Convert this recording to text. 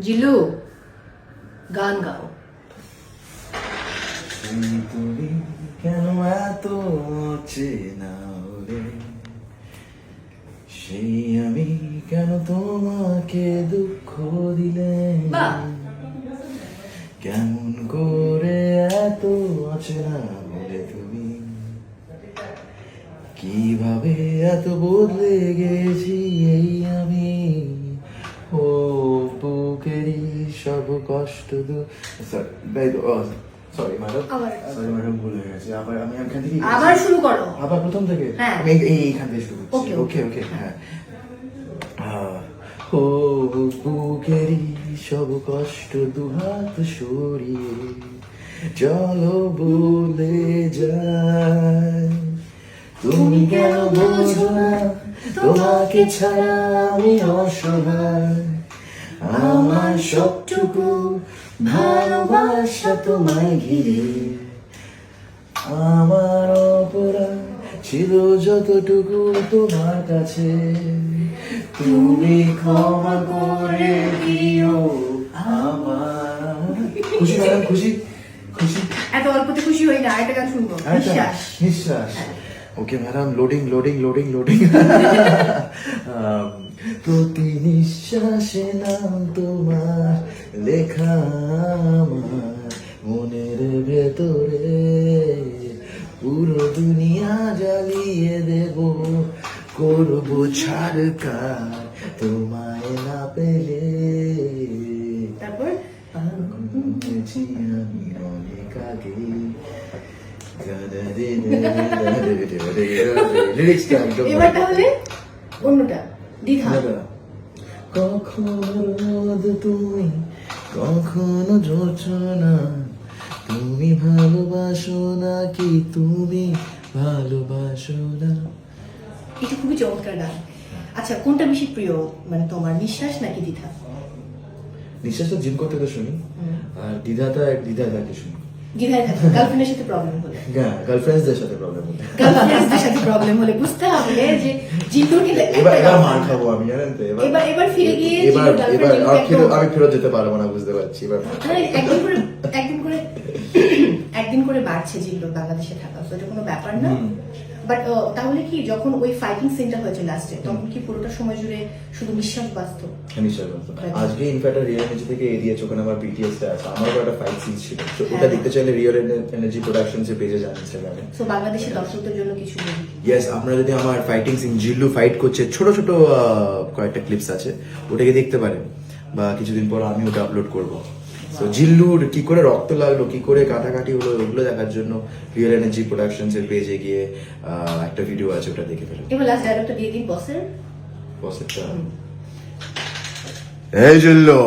জিলু গান গাও। কেন এত চেনা সেই আমি কেন তোমাকে দুঃখ দিলে? কেমন করে এত অচেনা বলে তুমি? কীভাবে এত বদলে গেছি এই আমি? সব কষ্ট দু। সরি ম্যাডাম সরি ম্যাডাম ভুল হয়ে গেছে। আবার আমি এখান থেকে আবার শুরু করো। আবার প্রথম থেকে? হ্যাঁ। আমি এই- এই- এইখান থেকে শুরু করছি। ওকে ওকে। হ্যাঁ। ও বুকেরই সব কষ্ট দুহাত সরিয়ে চলো বলে যায়। তুমি কেন বোঝো না? তোমাকে ছাড়া আমি অসহায়। আমার সবটুকু ভালোবাসা তোমায় ঘিরে। আমার অপরাধ ছিল যতটুকু তোমার কাছে। তুমি ক্ষমা করে দিও আমার খুশি ম্যাডাম খুশি? খুশি? এত অল্পতে খুশি হই না একটা গান শুনব? বিশ্বাস নিঃশ্বাস। Okay madam loading loading loading loading প্রতি নিঃশ্বাসে নাম তোমার লেখা আমার। মনের ভেতরে পুরো দুনিয়া জ্বালিয়ে দেব। করব ছাড়কার তোমায় না পেলে। তারপর? আমি অনেক আগে। লিরিক্সটা একদম এবার তাহলে অন্যটা। দ্বিধা কখনো রোদ তুমি কখনো যোচনা তুমি ভালোবাসো না কি তুমি ভালোবাসো না? এটা খুবই চমৎকার গান। আচ্ছা কোনটা বেশি প্রিয়? মানে তোমার নিঃশ্বাস নাকি দ্বিধা? নিঃশ্বাসটা জিম করতে তো শুনি। আর দ্বিধাটা দ্বিধায় থাকে শুনি। দ্বিধায় থাকে গার্লফ্রেন্ডের সাথে প্রবলেম হলে। গার্লফ্রেন্ডসদের সাথে প্রবলেম হতে গার্লফ্রেন্ডসদের সাথে প্রবলেম হলে বুঝতে হবে যে জিতুর কিন্তু এবার এবার মার খাব আমি জানেন তো এবার- এবার ফিরে গিয়ে এবার এবার জিতুকে আর ফেরত একদম- আমি ফেরত যেতে পারব না বুঝতে পারছি এবার মার একদিন করে একদিন করে একদিন করে বাড়ছে যেগুলো বাংলাদেশে থাকা তো এটা কোনো ব্যাপার না। বাট তাহলে কি যখন ওই ফাইটিং সিনটা হয়েছে লাস্টে তখন কি পুরোটা সময় জুড়ে শুধু নিঃশ্বাস বাঁচত? হ্যাঁ, আজকে ইনফ্যাক্ট রিয়েল এনার্জি থেকে ওখানে আমার বিটিএস টা আছে। আমারও একটা ফাইট সিন ছিল। তো ওটা হ্যাঁ। দেখতে চাইলে রিয়েল এনার্জি প্রোডাকশনস এর পেজে যান ইনস্টাগ্রামে তো বাংলাদেশের দর্শকদের জন্য কিছু ইয়েস আপনারা যদি আমার ফাইটিং সিন জিল্লু ফাইট করছে ছোট ছোট কয়েকটা ক্লিপস আছে ওটাকে দেখতে পারেন। বা কিছুদিন পর আমি ওটা আপলোড করব। তো জিল্লুর কি করে রক্ত লাগল কি করে কাটাকাটি হলো ওগুলো দেখার জন্য রিয়েল এনার্জি প্রোডাকশনস এর পেজে গিয়ে আহ, একটা ভিডিও আছে ওটা দেখে ফেলো। এবার লাস্ট ডায়লগটা দিয়ে দিন বসের বসেরটা এই জিল্লু!